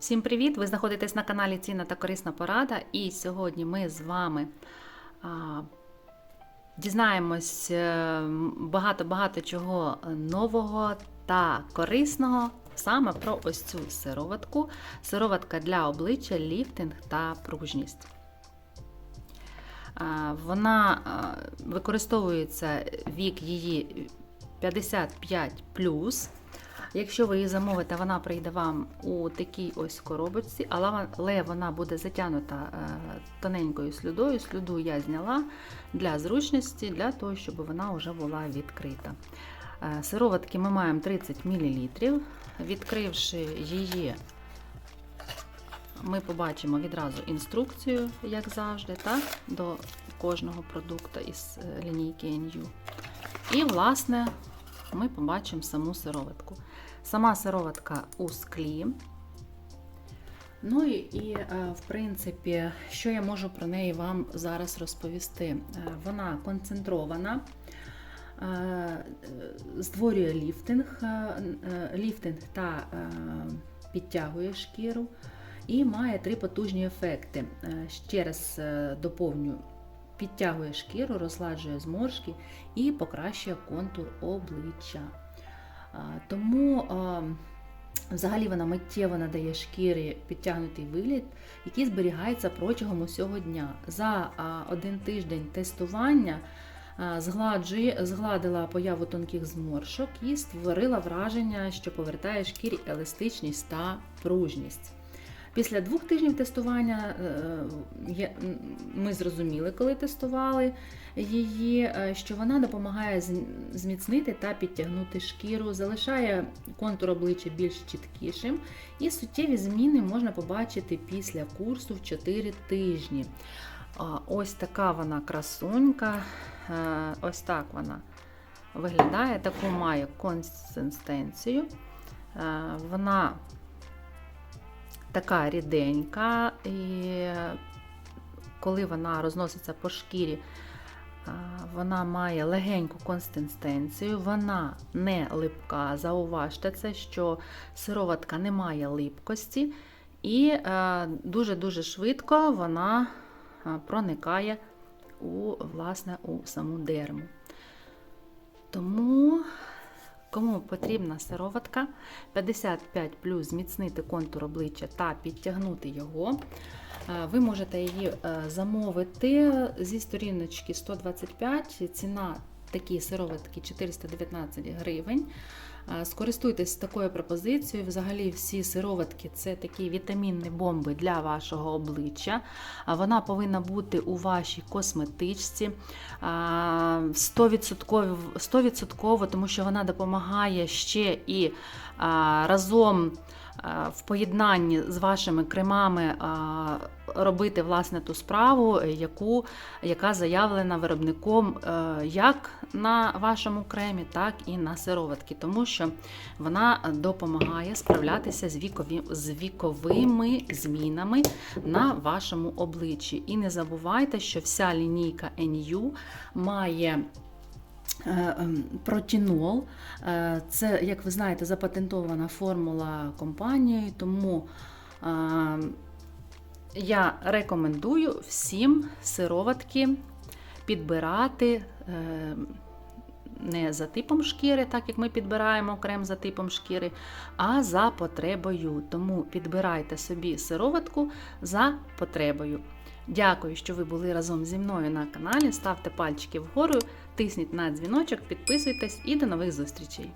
Всім привіт! Ви знаходитесь на каналі Цінна та Корисна Порада, і сьогодні ми з вами а, дізнаємось е, багато-багато чого нового та корисного саме про ось цю сироватку. Сироватка для обличчя, ліфтинг та пружність. Вона використовується вік її 55. Якщо ви її замовите, вона прийде вам у такій ось коробочці, але вона буде затягнута е, тоненькою слюдою. Слюду я зняла для зручності, для того, щоб вона вже була відкрита. Е, Сироватки ми маємо 30 мл. Відкривши її, ми побачимо відразу інструкцію, як завжди, так, до кожного продукту із е, лінійки NU. І, власне, ми побачимо саму сироватку. Сама сироватка у склі. Ну і, і, в принципі, що я можу про неї вам зараз розповісти? Вона концентрована, створює ліфтинг, ліфтинг та підтягує шкіру і має три потужні ефекти. Ще раз доповню. Підтягує шкіру, розгладжує зморшки і покращує контур обличчя. Тому взагалі вона миттєво надає шкірі підтягнутий вигляд, який зберігається протягом усього дня. За один тиждень тестування згладила появу тонких зморшок і створила враження, що повертає шкірі еластичність та пружність. Після двох тижнів тестування ми зрозуміли, коли тестували її, що вона допомагає зміцнити та підтягнути шкіру, залишає контур обличчя більш чіткішим, і суттєві зміни можна побачити після курсу в 4 тижні. Ось така вона красунька, ось так вона виглядає, таку має консистенцію. Вона така ріденька, і коли вона розноситься по шкірі, вона має легеньку консистенцію, вона не липка. Зауважте це, що сироватка не має липкості, і дуже-дуже швидко вона проникає у, власне, у саму дерму. Тому Кому потрібна сироватка 55 плюс зміцнити контур обличчя та підтягнути його, ви можете її замовити зі сторіночки 125, ціна такі сироватки 419 гривень. Скористуйтесь такою пропозицією. Взагалі, всі сироватки це такі вітамінні бомби для вашого обличчя. Вона повинна бути у вашій косметичці 100%, 100% тому що вона допомагає ще і разом. В поєднанні з вашими кремами робити власне ту справу, яку, яка заявлена виробником як на вашому кремі, так і на сироватки, тому що вона допомагає справлятися з, вікові, з віковими змінами на вашому обличчі. І не забувайте, що вся лінійка NU має Протінол, це, як ви знаєте, запатентована формула компанією, тому я рекомендую всім сироватки підбирати не за типом шкіри, так як ми підбираємо крем за типом шкіри, а за потребою. Тому підбирайте собі сироватку за потребою. Дякую, що ви були разом зі мною на каналі. Ставте пальчики вгору, тисніть на дзвіночок, підписуйтесь і до нових зустрічей!